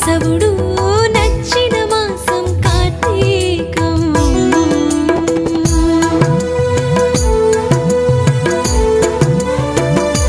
కేశవుడు